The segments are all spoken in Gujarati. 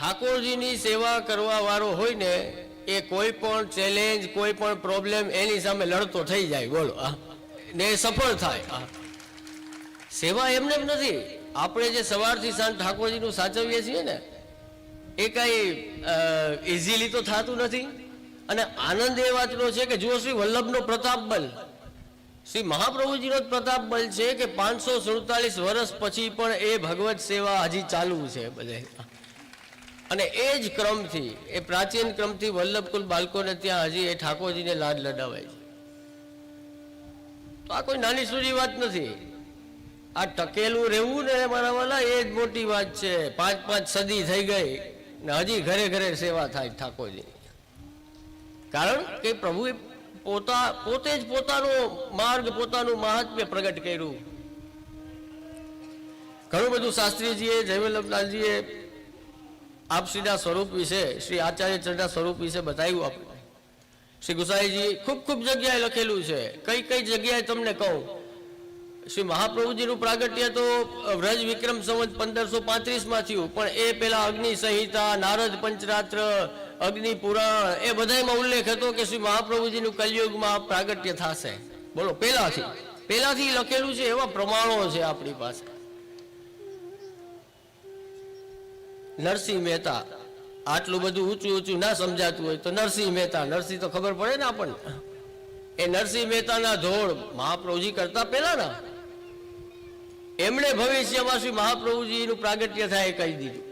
ઠાકોરજીની સેવા કરવા વાળો હોય ને, એ કોઈ પણ ચેલેન્જ કોઈ પણ પ્રોબ્લેમ એની સામે લડતો થઈ જાય, બોલો. ને સફળ થાય. સેવા એમને એમ નથી આપણે જે સવારથી સાંજ ઠાકોરજીનું સાચવીએ છીએ ને, એ કાંઈ ઇઝીલી તો થતું નથી અને આનંદ એ વાતનો છે કે જુઓ શ્રી વલ્લભનો પ્રતાપ બલ શ્રી મહાપ્રભુજીનો જ પ્રતાપ બલ છે કે પાંચસો સુડતાલીસ વર્ષ પછી પણ એ ભગવત સેવા હજી ચાલુ છે, બધે અને એ જ ક્રમથી, એ પ્રાચીન ક્રમથી વલ્લભકુલ બાળકોને ત્યાં હજી એ ઠાકોરજીને લાડ લડાવાય છે. તો આ કોઈ નાની સૂરી વાત નથી. આ ટકેલું રહેવું ને મારા વાલા, એ જ મોટી વાત છે. પાંચ પાંચ સદી થઈ ગઈ ને હજી ઘરે ઘરે સેવા થાય ઠાકોરજી. કારણ કે પ્રભુએ પોતા, પોતે જ પોતાનો માર્ગ, પોતાનું મહાત્મ્ય પ્રગટ કર્યું. ઘણું બધું શાસ્ત્રીજીએ, જયવલ્લભલાલજીએ આપશ્રીના સ્વરૂપ વિશે, શ્રી આચાર્યચરના સ્વરૂપ વિશે બતાવ્યું આપણે શ્રી ગુસાઈજી ખૂબ ખૂબ જગ્યાએ લખેલું છે. કઈ કઈ જગ્યાએ તમને કહું? શ્રી મહાપ્રભુજીનું પ્રાગટ્ય તો વ્રજ વિક્રમ સંવત પંદરસો પાંત્રીસમાં થયું, પણ એ પહેલાં અગ્નિ સંહિતા, નારદ પંચરાત્ર, અગ્નિ પુરાણ, એ બધામાં ઉલ્લેખ હતો કે શ્રી મહાપ્રભુજીનું કલયુગમાં પ્રાગટ્ય થશે. બોલો પહેલાંથી પેલાથી લખેલું છે એવા પ્રમાણો છે આપણી પાસે. નરસિંહ મહેતા. આટલું બધું ઊંચું ઊંચું ના સમજાતું હોય તો નરસિંહ મહેતા. નરસિંહ તો ખબર પડે ને આપણને. એ નરસિંહ મહેતાના ધોળ મહાપ્રભુજી કરતા પહેલા ના એમણે ભવિષ્યમાં શ્રી મહાપ્રભુજીનું પ્રાગટ્ય થાય એ કહી દીધું.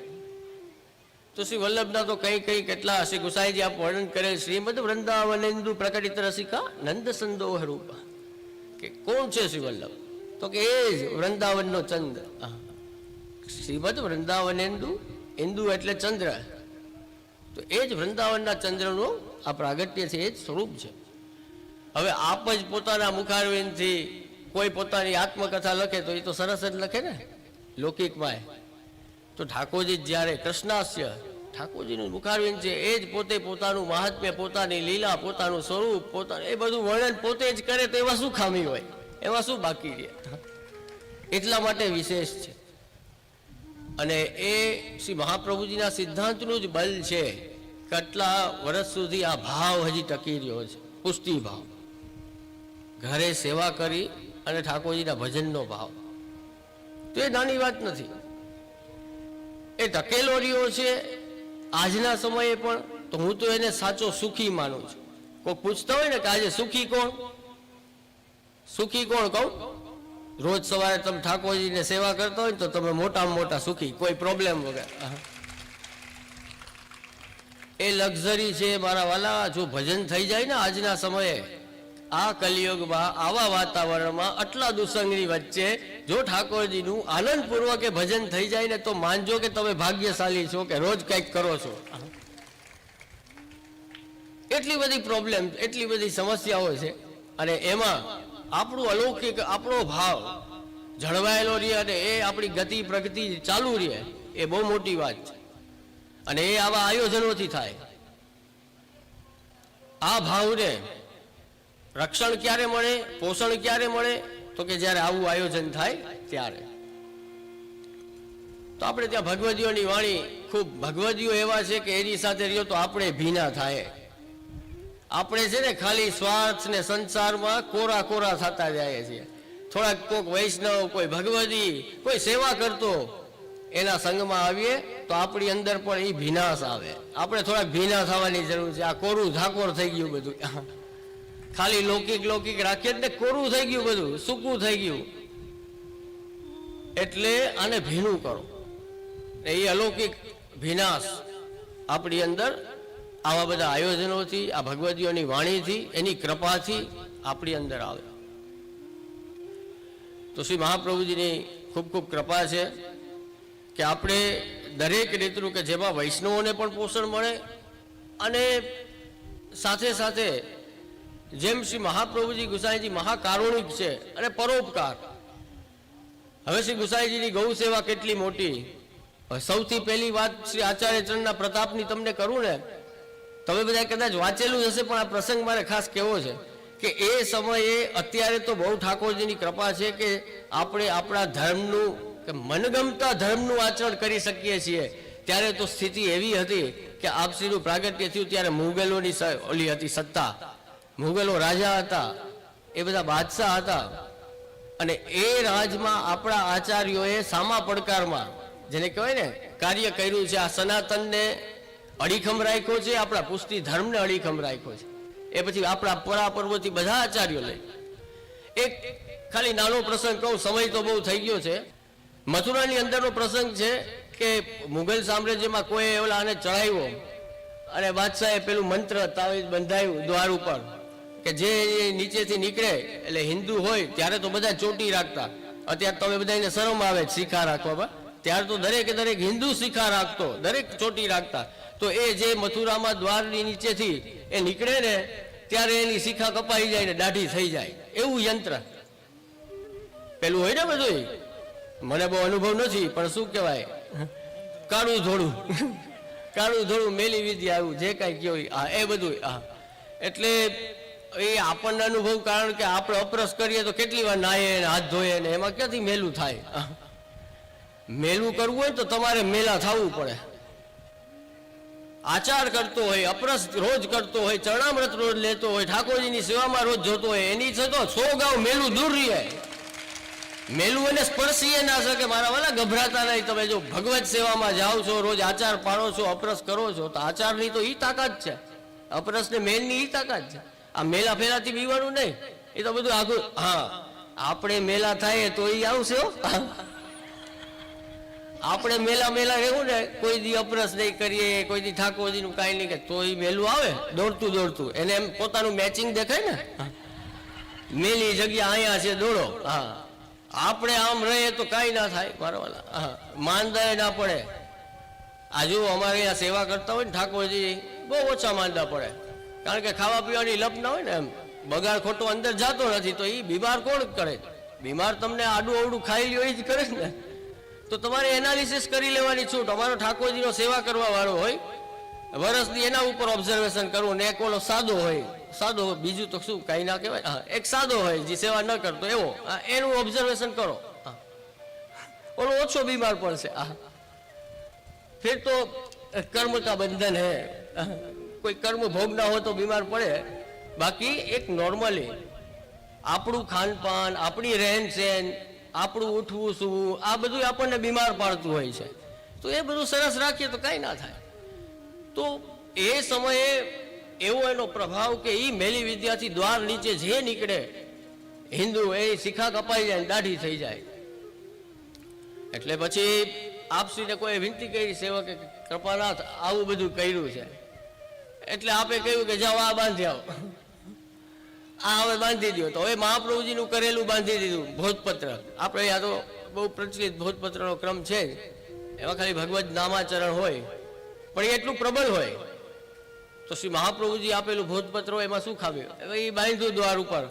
તો શ્રી વલ્લભના તો કઈ કઈ કેટલા શ્રી ગુસાઈજી આપ વર્ણન કરે શ્રીમદ વૃંદાવનેન્દુ પ્રકટિત રસિકા નંદ સંદોહ રૂપ કે કોણ છે શ્રી વલ્લભ? તો કે એ જ વૃંદાવનનો ચંદ્ર હા. શ્રીમદ વૃંદાવનેન્દુ ઇન્દુ એટલે ચંદ્ર. તો એ જ વૃંદાવનના ચંદ્રનું આ પ્રાગટ્ય છે એ જ સ્વરૂપ છે. હવે આપ જ પોતાના મુખારવિંદથી કોઈ પોતાની આત્મકથા લખે તો એ તો સરસ જ લખે ને લૌકિકમાં તો ઠાકોરજી જ્યારે કૃષ્ણાસ્ય, ઠાકોરજીનું મુખારવિંદ છે, એ જ પોતે પોતાનું મહાત્મ્ય, પોતાની લીલા, પોતાનું સ્વરૂપ, પોતાનું એ બધું વર્ણન પોતે જ કરે તો એમાં શું ખામી હોય? એમાં શું બાકી રહે? એટલા માટે વિશેષ છે. અને એ શ્રી મહાપ્રભુજીના સિદ્ધાંતનું જ બલ છે, કેટલા વર્ષ સુધી આ ભાવ હજી ટકી રહ્યો છે, પુષ્ટિ ભાવ. ઘરે સેવા કરી અને ઠાકોરજીના ભજનનો ભાવ. તો એ નાની વાત નથી. એ ટકેલો રહ્યો છે, આજના સમયે પણ, તો હું તો એને સાચો સુખી માનું છું. કોઈ પૂછતા હોય ને કે આજે સુખી કોણ? સુખી કોણ કહું? રોજ સવારે તમે ઠાકોરજીને સેવા કરતા હોય ને તો તમે મોટામાં મોટા સુખી કોઈ પ્રોબ્લેમ વગર. એ લક્ઝરી છે મારા વાલા જો ભજન થઈ જાય ને આજના સમયે આ કલિયુગમાં આવા વાતાવરણમાં આટલા દુસંગની વચ્ચે જો ઠાકોરજીનું આનંદપૂર્વક એ ભજન થઈ જાય ને તો માનજો કે તમે ભાગ્યશાળી છો કે રોજ કંઈક કરો છો. એટલી બધી પ્રોબ્લેમ એટલી બધી સમસ્યાઓ છે અને એમાં આપણું અલૌકિક, આપણો ભાવ જળવાયેલો રહે અને એ આપણી ગતિ, પ્રગતિ ચાલુ રહે, એ બહુ મોટી વાત છે. અને એ આવા આયોજનોથી થાય. આ ભાવને રક્ષણ ક્યારે મળે, પોષણ ક્યારે મળે, તો કે જ્યારે આવું આયોજન થાય ત્યારે. તો આપણે ત્યાં ભગવદીઓની વાણી, ખૂબ ભગવદીઓ એવા છે કે એની સાથે રહ્યો તો આપણે ભીના થાય. આપણે છે ને ખાલી સ્વાર્થ ને સંસારમાં કોરા કોરા થતા જાય છે. થોડાક કોઈક વૈષ્ણવ, કોઈ ભગવદી, કોઈ સેવા કરતો એના સંગમાં આવીએ તો આપણી અંદર પણ એ ભીનાશ આવે. આપણે થોડાક ભીના થવાની જરૂર છે. આ કોરું ઝાકોર થઈ ગયું બધું. ખાલી લૌકિક લૌકિક રાખીએ ને કોરું થઈ ગયું બધું. સૂકું થઈ ગયું. એટલે આને ભીનું કરો. એ અલૌકિક ભીનાશ આપણી અંદર આવા બધા આયોજનોથી, આ ભગવદીઓની વાણીથી, એની કૃપાથી આપણી અંદર આવે. તો શ્રી મહાપ્રભુજીની ખૂબ ખૂબ કૃપા છે કે આપણે દરેક રીતનું કે જેમાં વૈષ્ણવોને પણ પોષણ મળે અને સાથે સાથે જેમ શ્રી મહાપ્રભુજી ગુસાઈજી મહાકારુણિક છે અને પરોપકાર. હવે શ્રી ગુસાઈજીની ગૌ સેવા કેટલી મોટી. સૌથી પહેલી વાત શ્રી આચાર્ય ચરણના પ્રતાપની તમને કરું ને તમે બધા કદાચ વાંચેલું હશે, પણ આ પ્રસંગ મારે ખાસ કેવો છે કે એ સમયે અત્યારે તો બહુ ઠાકોરજીની કૃપા છે કે આપણે આપણા ધર્મનું, કે મનગમતા ધર્મનું આચરણ કરી શકીએ છીએ. ત્યારે તો સ્થિતિ એવી હતી કે આપસીનું પ્રાગટ્ય થયું ત્યારે મુગલોની ઓલી હતી સત્તા. મુગલો રાજા હતા, એ બધા બાદશાહ હતા. અને એ રાજમાં આપણા આચાર્યોએ સામા પડકારમાં, જેને કહેવાય ને, કાર્ય કર્યું છે, આ સનાતનને અડીખમ રાખ્યો છે, આપણા પુષ્ટિ ધર્મને અડીખમ રાખ્યો છે. એ પછી આપણા પરાપર્વથી બધા આચાર્યો લઈ એક ખાલી નાનો પ્રસંગ કહું, સમય તો બહુ થઈ ગયો છે. મથુરાની અંદરનો પ્રસંગ છે કે મુઘલ સામ્રાજ્યમાં કોઈ ઓલા આને ચડાવ્યો અને બાદશાહે પેલું મંત્ર તાવીજ બંધાયું દ્વાર ઉપર, કે જે નીચેથી નીકળે, એટલે હિન્દુ હોય, ત્યારે તો બધા ચોટી રાખતા. અત્યારે તમે બધાને શરમ આવે શિખા રાખવામાં. ત્યારે તો દરેકે દરેક હિન્દુ શિખા રાખતો, દરેક ચોટી રાખતા. તો એ જે મથુરામાં દ્વારની નીચેથી એ નીકળે ને, ત્યારે એની શિખા કપાઈ જાય ને દાઢી થઈ જાય. એવું યંત્ર. પેલું હોય ને બધું મને બહુ અનુભવ નથી, પણ શું કહેવાય? કાળું ધોળું. કાળું ધોળું મેલી વિધિ આવ્યું જે કાંઈ કયો હા એ બધું હા એટલે એ આપણને અનુભવ કારણ કે આપણે અપરસ કરીએ તો કેટલી વાર નાહીએ હાથ ધોઈએ ને, એમાં ક્યાંથી મેલું થાય. મેલું કરવું હોય તો તમારે મેલા થવું પડે. આચાર કરતો હોય, અપરસ રોજ કરતો હોય, ચરણામૃત રોજ લેતો હોય, ઠાકોરજીની સેવામાં રોજ જોતો હોય, એની છે તો સો ગાઉ મેલું દૂર રહે. મેલું એને સ્પર્શીએ ના શકે, મારા વાલા ગભરાતા નહીં. તમે જો ભગવત સેવામાં જાઓ છો, રોજ આચાર પાડો છો, અપરસ કરો છો, તો આચારની તો એ તાકાત છે. અપરસ ને મેલની એ તાકાત છે. આ મેલા ફેલાથી બીવાનું નહીં. એ તો બધું આગળ, હા, આપણે મેલા થાય તો એ આવશે. આપણે મેલા મેલા રહેવું ને, કોઈ દી અપરસ નહીં કરીએ, કોઈ દી ઠાકોરજીનું કાંઈ નહીં કે તો એ મેલું આવે, દોડતું દોડતું. એને એમ પોતાનું મેચિંગ દેખાય ને? મેલી જગ્યા અહીંયા છે, દોડો. હા. આપણે આમ રહીએ તો કાંઈ ના થાય મારા વાલા હા માંદાય ના પડે. આ જો અમારે અહીંયા સેવા કરતા હોય ને ઠાકોરજી, બહુ ઓછા માંદા પડે. કારણ કે ખાવા પીવાની લપ ના હોય ને એમ. બગાડ ખોટો અંદર જતો નથી, તો એ બીમાર કોણ કરે? બીમાર તમને આડું અવડું ખાઈ લ્યો એ જ કરે ને. તો તમારે એનાલિસિસ કરી લેવાની છૂટ અમારો ઠાકોરજીનો સેવા કરવા વાળો હોય વરસની એના ઉપર ઓબ્ઝર્વેશન કરવું ને એક ઓલો સાદો હોય. સાદો બીજું તો શું, કાંઈ ના કહેવાય? હા, એક સાદો હોય, જે સેવા ન કરતો, એવો. એનું ઓબ્ઝર્વેશન કરો. ઓલો ઓછો બીમાર પડશે. હા. ફિર તો કર્મ કા બંધન હે. કોઈ કર્મ ભોગ ના હોય તો બીમાર પડે. બાકી એક નોર્મલી આપણું ખાનપાન, આપણી રહેન સહેન આપણું ઉઠવું, સૂવું, આ બધું આપણને બીમાર પાડતું હોય છે. તો એ બધું સરસ રાખીએ તો કાંઈ ના થાય. તો એ સમયે એવો એનો પ્રભાવ કે એ મેલી વિદ્યાથી દ્વાર નીચે જે નીકળે, હિન્દુ એ શિખા કપાઈ જાય દાઢી થઈ જાય. એટલે પછી આપશ્રીને કોઈ વિનંતી કરી સેવકે કૃપાનાથ, આવું બધું કર્યું છે. એટલે આપે કહ્યું કે જાઓ, આ બાંધી આ હવે બાંધી દો તો હવે મહાપ્રભુજીનું કરેલું બાંધી દીધું, ભોજપત્ર. આપણે તો બહુ પ્રચલિત ભોજપત્રનો ક્રમ છે. જ એમાં ખાલી ભગવત નામાચરણ હોય, પણ એ એટલું પ્રબળ હોય. તો શ્રી મહાપ્રભુજી આપેલું ભોજપત્ર હોય, એમાં શું ખાવ્યું હવે એ બાંધ્યું દ્વાર ઉપર.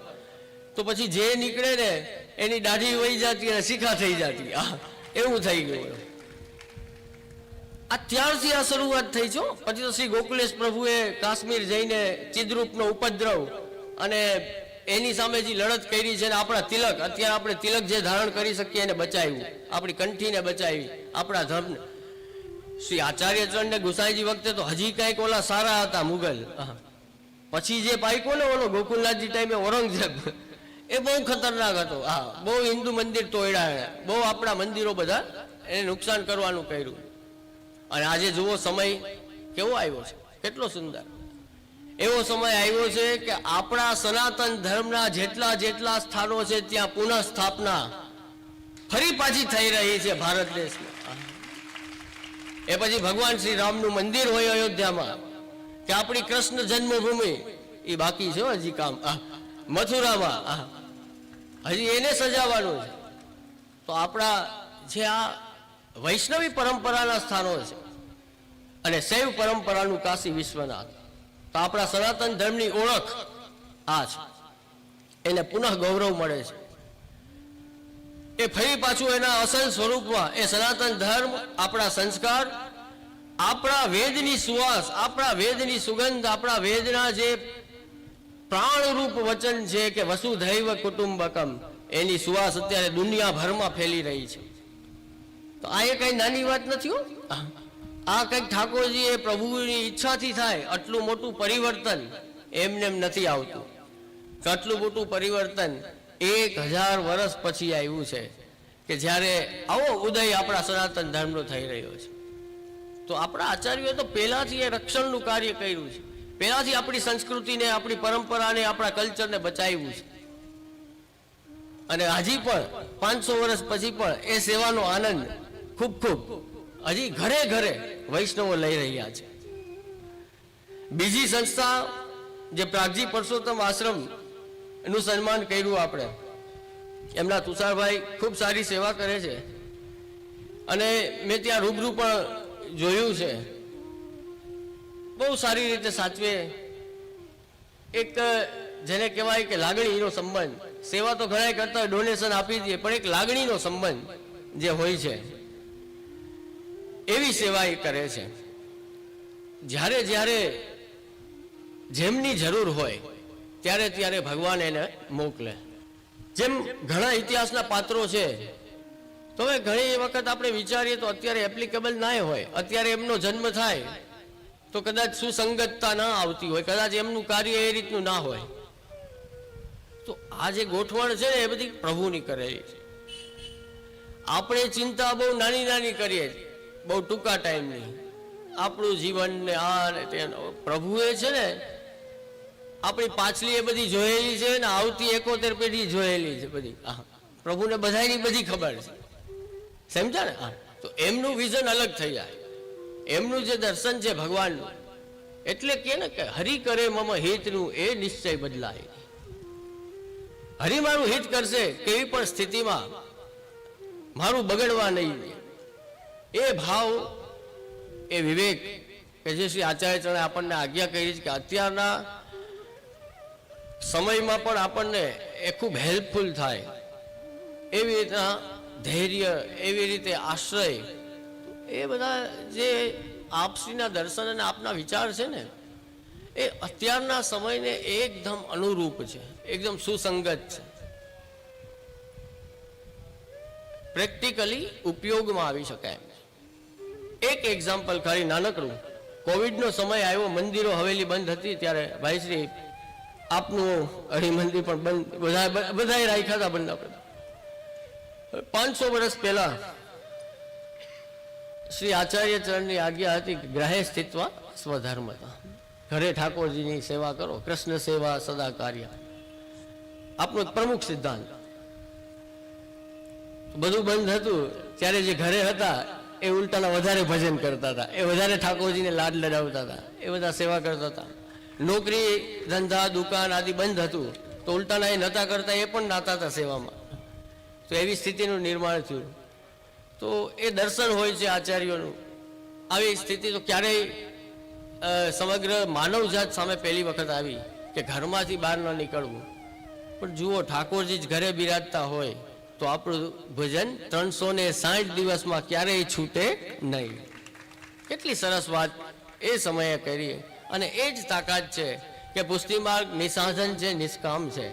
તો પછી જે નીકળે ને, એની દાઢી વહી જતી અને શીખા થઈ જતી. આ એવું થઈ ગયું આ ત્યારથી આ શરૂઆત થઈ છો પછી તો શ્રી ગોકુલેશ પ્રભુએ કાશ્મીર જઈને ચિદ્રૂપનો ઉપદ્રવ અને એની સામે જે લડત કરી છે ને આપણા તિલક અત્યારે આપણે તિલક જે ધારણ કરી શકીએ એને બચાવ્યું. આપણી કંઠીને બચાવી આપણા ધર્મને. શ્રી આચાર્યચરણ ને ગુસાઈજી વખતે તો હજી કાંઈક ઓલા સારા હતા મુગલ. પછી જે પાઈકો ને ઓલો ગોકુલનાથજી ટાઈમે ઔરંગઝેબ એ બહુ ખતરનાક હતો. હા બહુ હિન્દુ મંદિર તોડ્યા બહુ આપણા મંદિરો બધા એને નુકસાન કરવાનું કર્યું. અને આજે જુઓ સમય કેવો આવ્યો છે. કેટલો સુંદર. એવો સમય આવ્યો છે કે આપણા સનાતન ધર્મના જેટલા જેટલા સ્થાનો છે, ત્યાં પુનઃ સ્થાપના ફરી પાછી થઈ રહી છે ભારત દેશમાં. એ પછી ભગવાન શ્રી રામનું મંદિર હોય અયોધ્યામાં, કે આપણી કૃષ્ણ જન્મભૂમિ, એ બાકી છે હજી કામ. મથુરામાં. હજી એને સજાવવાનું છે. તો આપણા જે આ વૈષ્ણવી પરંપરાના સ્થાનો છે, અને શૈવ પરંપરાનું કાશી વિશ્વનાથ. આપણા સનાતન ધર્મની ઓળખ આ છે. એને પુનઃ ગૌરવ મળે છે. એ ફરી પાછું એના અસલ સ્વરૂપમાં, એ સનાતન ધર્મ, આપણા સંસ્કાર, આપણા વેદની સુવાસ, આપણા વેદની સુગંધ, આપણા વેદના જે પ્રાણરૂપ વચન છે કે વસુધૈવ કુટુંબકમ, એની સુવાસ અત્યારે દુનિયાભરમાં ફેલી રહી છે. તો આ એ કઈ નાની વાત નથી હો? આ કંઈક ઠાકોરજી એ પ્રભુની ઈચ્છાથી થાય, આટલું મોટું પરિવર્તન એમને નથી આવતું. આટલું મોટું પરિવર્તન એક હજાર વર્ષ પછી આવ્યું છે કે જ્યારે આવો ઉદય આપણા સનાતન ધર્મનો થઈ રહ્યો છે. તો આપણા આચાર્યોએ તો પહેલાંથી એ રક્ષણનું કાર્ય કર્યું છે. પહેલાંથી આપણી સંસ્કૃતિને, આપણી પરંપરાને, આપણા કલ્ચરને બચાવ્યું છે. અને હજી પણ પાંચસો વર્ષ પછી પણ એ સેવાનો આનંદ ખૂબ ખૂબ હજી ઘરે ઘરે વૈષ્ણવો લઈ રહ્યા છે. બીજી સંસ્થા જે પ્રાગજી પરસોત્તમ આશ્રમ એનું સન્માન કર્યું આપણે, એમના તુષારભાઈ ખૂબ સારી સેવા કરે છે. અને મેં ત્યાં રૂબરૂ પણ જોયું છે. બહુ સારી રીતે સાચવે. એક જેને કહેવાય કે લાગણીનો સંબંધ. સેવા તો ઘણા કરતા ડોનેશન આપી દઈએ પણ એક લાગણીનો સંબંધ જે હોય છે. એવી સેવા એ કરે છે. જ્યારે જ્યારે જેમની જરૂર હોય, ત્યારે ત્યારે ભગવાન એને મોકલે. જેમ ઘણા ઇતિહાસના પાત્રો છે, તો હવે ઘણી વખત આપણે વિચારીએ તો અત્યારે એપ્લિકેબલ ના હોય. અત્યારે એમનો જન્મ થાય, તો કદાચ સુસંગતતા ના આવતી હોય, કદાચ એમનું કાર્ય એ રીતનું ના હોય. તો આ જે ગોઠવણ છે એ બધી પ્રભુની કરેલી છે. આપણે ચિંતા બહુ નાની નાની કરીએ છીએ. બહુ ટૂંકા ટાઈમની આપણું જીવન ને આ ને તે પ્રભુએ છે ને, આપણી પાછલી એ બધી જોયેલી છે ને, આવતી એકોતેર પેઢી જોયેલી છે બધી. હા પ્રભુને બધાની બધી ખબર છે. સમજા ને? તો એમનું વિઝન અલગ થઈ જાય. એમનું જે દર્શન છે ભગવાનનું, એટલે કે ને કે હરિ કરે મમ હિતનું, એ નિશ્ચય બદલાય. હરિ મારું હિત કરશે, કેવી પણ સ્થિતિમાં, મારું બગડવા નહીં એ ભાવ, એ વિવેક કે જે શ્રી આચાર્યચરણે આપણને આજ્ઞા કરી છે કે અત્યારના સમયમાં પણ આપણને એ ખૂબ હેલ્પફુલ થાય એવી રીતના ધૈર્ય, એવી રીતે આશ્રય, એ બધા જે આપશ્રીના દર્શન અને આપના વિચાર છે ને, એ અત્યારના સમયને એકદમ અનુરૂપ છે, એકદમ સુસંગત છે પ્રેક્ટિકલી ઉપયોગમાં આવી શકાય. એક એક્ઝામ્પલ ખાલી નાનકડું કોવિડનો સમય આવ્યો, મંદિરો હવેલી બંધ હતી ત્યારે ભાઈશ્રી આપનું હરિ મંદિર પણ બંધ બધા બધાએ રાખ્યા હતા બંધ આપણે. પાંચસો વર્ષ પહેલા શ્રી આચાર્ય ચરણની આજ્ઞા હતી ગ્રહે સ્થિત્વ સ્વધર્મતા. ઘરે ઠાકોરજીની સેવા કરો, કૃષ્ણ સેવા સદા કાર્ય. આપનો પ્રમુખ સિદ્ધાંત. બધું બંધ હતું. ત્યારે જે ઘરે હતા એ ઉલટાના વધારે ભજન કરતા હતા. એ વધારે ઠાકોરજીને લાડ લડાવતા હતા. એ બધા સેવા કરતા હતા. નોકરી, ધંધા, દુકાન આદિ બંધ હતું. તો ઉલટાના એ નતા કરતા, એ પણ નાતા હતા સેવામાં. તો એવી સ્થિતિનું નિર્માણ થયું. તો એ દર્શન હોય છે આચાર્યોનું. આવી સ્થિતિ તો ક્યારેય સમગ્ર માનવજાત સામે પહેલી વખત આવી કે ઘરમાંથી બહાર ન નીકળવું. પણ જુઓ, ઠાકોરજી જ ઘરે બિરાજતા હોય. તો આપણું ભજન ત્રણસો ને સાઠ દિવસમાં ક્યારેય છૂટે નહીં. કેટલી સરસ વાત એ સમયે કરીએ અને એ જ તાકાત છે કે પુષ્ટિમાર્ગ નિસાધન છે, નિષ્કામ છે.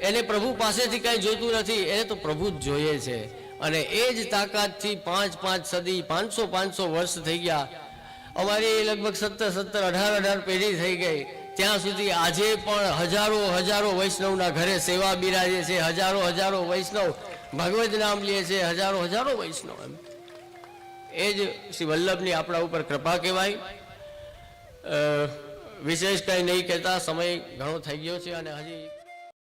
એને પ્રભુ પાસેથી કાંઈ જોઈતું નથી, એને તો પ્રભુ જ જોઈએ છે. અને એ જ તાકાતથી પાંચ પાંચ સદી, પાંચસો પાંચસો વર્ષ થઈ ગયા. અમારી લગભગ સત્તર સત્તર, અઢાર અઢાર પેઢી થઈ ગઈ. ત્યાં સુધી આજે પણ હજારો હજારો વૈષ્ણવના ઘરે સેવા બિરાજે છે, હજારો હજારો વૈષ્ણવ ભગવત નામ લે છે, હજારો હજારો વૈષ્ણવ એમ. એ જ શ્રી વલ્લભની આપણા ઉપર કૃપા કહેવાય. વિશેષ કંઈ નહીં કહેતા, સમય ઘણો થઈ ગયો છે અને હજી